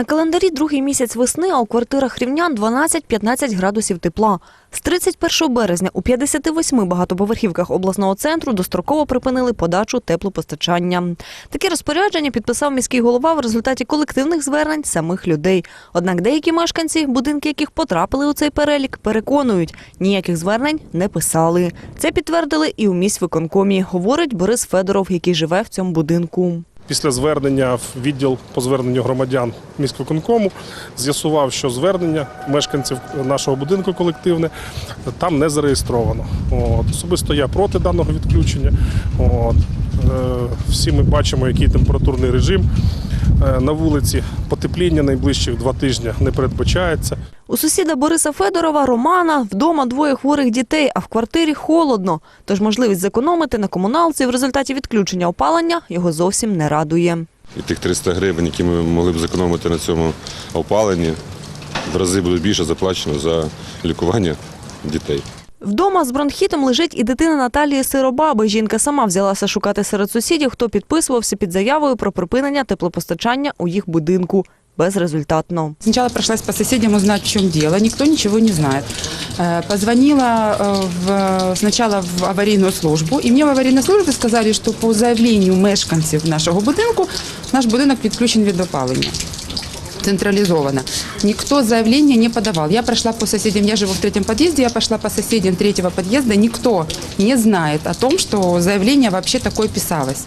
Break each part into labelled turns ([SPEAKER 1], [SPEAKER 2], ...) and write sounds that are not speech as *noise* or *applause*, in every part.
[SPEAKER 1] На календарі другий місяць весни, а у квартирах рівнян 12-15 градусів тепла. З 31 березня у 58 багатоповерхівках обласного центру достроково припинили подачу теплопостачання. Таке розпорядження підписав міський голова в результаті колективних звернень самих людей. Однак деякі мешканці, будинки яких потрапили у цей перелік, переконують, ніяких звернень не писали. Це підтвердили і у міськвиконкомі, говорить Борис Федоров, який живе в цьому будинку.
[SPEAKER 2] Після звернення в відділ по зверненню громадян міськвиконкому з'ясував, що звернення мешканців нашого будинку колективне там не зареєстровано. От. Особисто я проти даного відключення. От. Е, Всі ми бачимо, який температурний режим е, на вулиці. Потепління найближчих два тижні не передбачається.
[SPEAKER 1] У сусіда Бориса Федорова Романа вдома двоє хворих дітей, а в квартирі холодно. Тож можливість зекономити на комуналці в результаті відключення опалення його зовсім не радує.
[SPEAKER 3] І тих 300 гривень, які ми могли б зекономити на цьому опаленні, в рази буде більше заплачено за лікування дітей.
[SPEAKER 1] Вдома з бронхітом лежить і дитина Наталії Сиробаби. Жінка сама взялася шукати серед сусідів, хто підписувався під заявою про припинення теплопостачання у їх будинку Безрезультатно.
[SPEAKER 4] Сначала прошлась по соседям узнать, в чем дело. Никто ничего не знает. Э, Позвонила э, в, сначала в аварийную службу, и мне в аварийной службе сказали, что по заявлению мешканців нашого будинку наш будинок підключен від опалення. Централизовано. Никто заявление не подавал. Я прошла по соседям, я живу в третьем подъезде, я пошла по соседям третьего подъезда. Никто не знает о том, что заявление вообще такое писалось.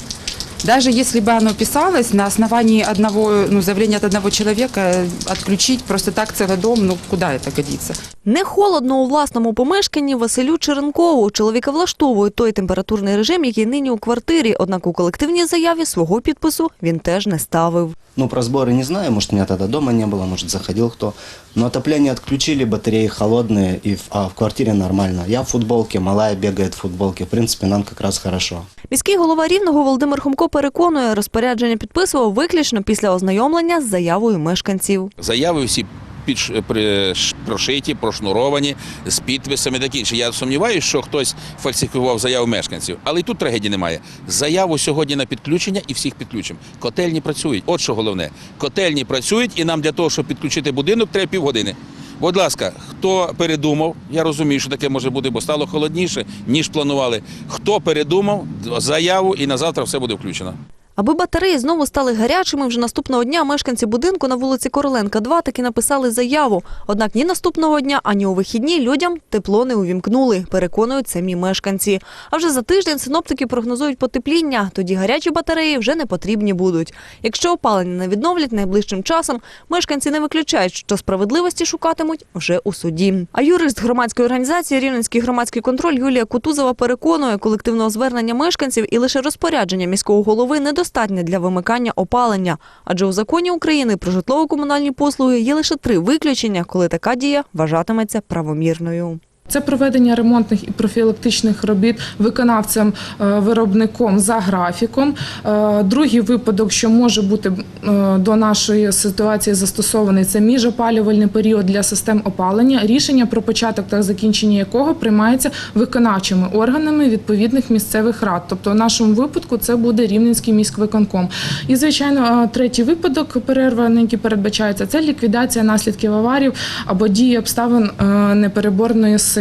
[SPEAKER 4] Даже если бы оно писалось на основании одного, ну, заявления от одного человека, э, отключить просто так целый дом, ну, куда это годится?
[SPEAKER 1] Не холодно у власному помешканні Василю Черенкову. Чоловіка влаштовує той температурний режим, який нині у квартирі. Однак у колективній заяві свого підпису він теж не ставив.
[SPEAKER 5] Ну, про сборы не знаю, может, меня тогда дома не было, может, заходил кто. Но отопление отключили, батареи холодные, и в, а в квартире нормально. Я в футболке, малая бегает в футболке. В принципе, нам как раз хорошо.
[SPEAKER 1] Міський голова Рівного Володимир Хомко переконує, розпорядження підписував виключно після ознайомлення з заявою мешканців.
[SPEAKER 6] Заяви всі підш- прошиті, прошнуровані з підписами таке інше. Я сумніваюся, що хтось фальсифікував заяву мешканців, але і тут трагедії немає. Заяву сьогодні на підключення і всіх підключимо. Котельні працюють. От що головне. Котельні працюють, і нам для того, щоб підключити будинок, треба півгодини. Будь ласка, хто передумав, я розумію, що таке може бути, бо стало холодніше, ніж планували. Хто передумав, заяву і на завтра все буде включено.
[SPEAKER 1] Аби батареї знову стали гарячими, вже наступного дня мешканці будинку на вулиці Короленка 2 таки написали заяву. Однак ні наступного дня, ані у вихідні людям тепло не увімкнули, переконують самі мешканці. А вже за тиждень синоптики прогнозують потепління, тоді гарячі батареї вже не потрібні будуть. Якщо опалення не відновлять найближчим часом, мешканці не виключають, що справедливості шукатимуть вже у суді. А юрист громадської організації Рівненський громадський контроль Юлія Кутузова переконує, колективного звернення мешканців і лише розпорядження міського голови недостатнє для вимикання опалення. Адже у законі України про житлово-комунальні послуги є лише три виключення, коли така дія вважатиметься правомірною.
[SPEAKER 7] Це проведення ремонтних і профілактичних робіт виконавцем е, виробником за графіком. Е, Другий випадок, що може бути е, до нашої ситуації застосований, це міжопалювальний період для систем опалення, рішення про початок та закінчення якого приймається виконавчими органами відповідних місцевих рад. Тобто, в нашому випадку це буде Рівненський міськвиконком. І звичайно, третій випадок перерва, на який передбачається, це ліквідація наслідків аварів або дії обставин непереборної сили.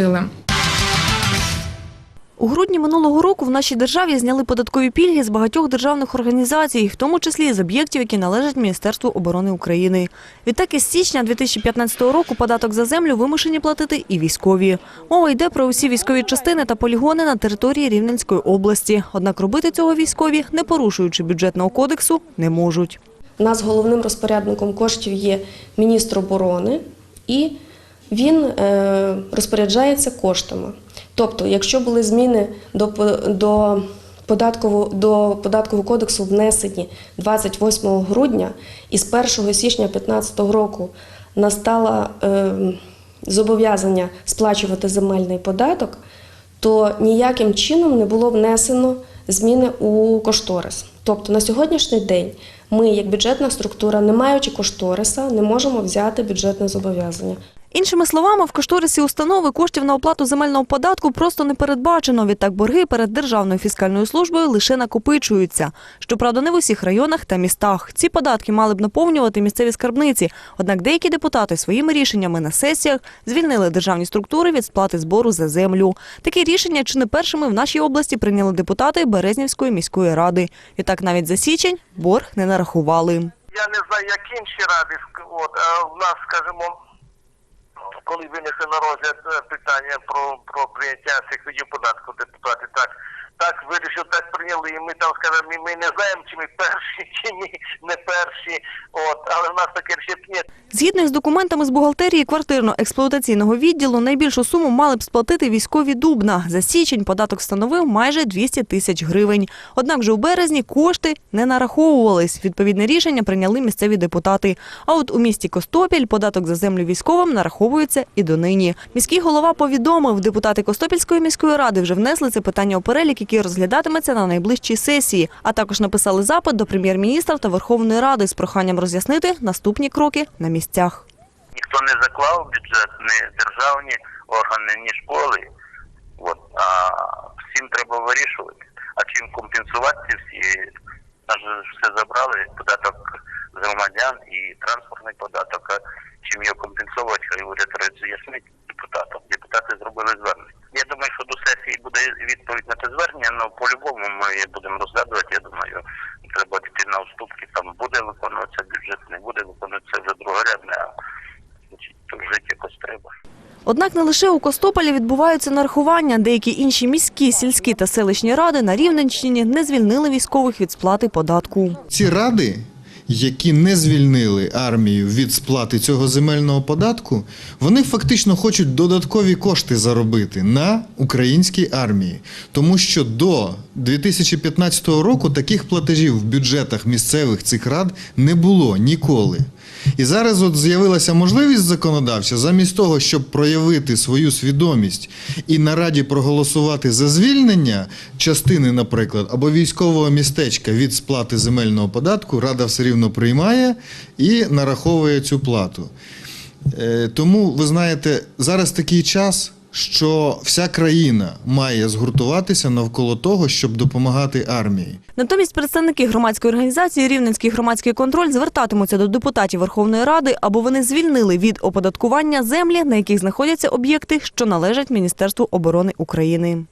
[SPEAKER 1] У грудні минулого року в нашій державі зняли податкові пільги з багатьох державних організацій, в тому числі з об'єктів, які належать Міністерству оборони України. Відтак із січня 2015 року податок за землю вимушені платити і військові. Мова йде про усі військові частини та полігони на території Рівненської області. Однак робити цього військові, не порушуючи бюджетного кодексу, не можуть.
[SPEAKER 8] У нас головним розпорядником коштів є міністр оборони, і він е, розпоряджається коштами. Тобто, якщо були зміни до, до, податкового, до податкового кодексу внесені 28 грудня, і з 1 січня 2015 року настало е, зобов'язання сплачувати земельний податок, то ніяким чином не було внесено зміни у кошторис. Тобто на сьогоднішній день ми, як бюджетна структура, не маючи кошториса, не можемо взяти бюджетне зобов'язання.
[SPEAKER 1] Іншими словами, в кошторисі установи коштів на оплату земельного податку просто не передбачено. Відтак борги перед Державною фіскальною службою лише накопичуються. Щоправда, не в усіх районах та містах. Ці податки мали б наповнювати місцеві скарбниці. Однак деякі депутати своїми рішеннями на сесіях звільнили державні структури від сплати збору за землю. Такі рішення чи не першими в нашій області прийняли депутати Березнівської міської ради. Відтак навіть за січень борг не нарахували.
[SPEAKER 9] Я не знаю, як інші ради, от, в нас, скажімо, коли винесли на розгляд е, питання про, про прийняття цих видів податку депутати, так, так вирішив, так прийняли, і ми там скажемо, ми, не знаємо, чи ми перші, *laughs* чи ми не перші, от, але в нас таке ні.
[SPEAKER 1] Згідно з документами з бухгалтерії квартирно-експлуатаційного відділу, найбільшу суму мали б сплатити військові Дубна. За січень податок становив майже 200 тисяч гривень. Однак вже у березні кошти не нараховувались. Відповідне рішення прийняли місцеві депутати. А от у місті Костопіль податок за землю військовим нараховується і донині. Міський голова повідомив, депутати Костопільської міської ради вже внесли це питання у перелік, який розглядатиметься на найближчій сесії. А також написали запит до прем'єр-міністра та Верховної Ради з проханням роз'яснити наступні кроки на місцях.
[SPEAKER 9] Ніхто не заклав бюджет, ні державні органи, ні школи. От, а всім треба вирішувати. А чим компенсувати ці всі? Нас же ж все забрали, податок з громадян і транспортний податок. А чим його компенсувати, хай уряд роз'яснить депутатам. Депутати зробили звернення. Я думаю, що до сесії буде відповідь на це звернення, але ми будемо розглядувати. Я думаю, треба піти на уступки. Там буде виконуватися бюджет, не буде виконуватися вже другорядне, а то жити якось треба.
[SPEAKER 1] Однак не лише у Костополі відбуваються нарахування. Деякі інші міські, сільські та селищні ради на Рівненщині не звільнили військових від сплати податку.
[SPEAKER 10] Ці ради, які не звільнили армію від сплати цього земельного податку, вони фактично хочуть додаткові кошти заробити на українській армії. Тому що до 2015 року таких платежів в бюджетах місцевих цих рад не було ніколи. І зараз от з'явилася можливість законодавця, замість того, щоб проявити свою свідомість і на раді проголосувати за звільнення частини, наприклад, або військового містечка від сплати земельного податку, рада все рівно приймає і нараховує цю плату. Е, Тому, ви знаєте, зараз такий час, що вся країна має згуртуватися навколо того, щоб допомагати армії.
[SPEAKER 1] Натомість представники громадської організації Рівненський громадський контроль звертатимуться до депутатів Верховної Ради, аби вони звільнили від оподаткування землі, на яких знаходяться об'єкти, що належать Міністерству оборони України.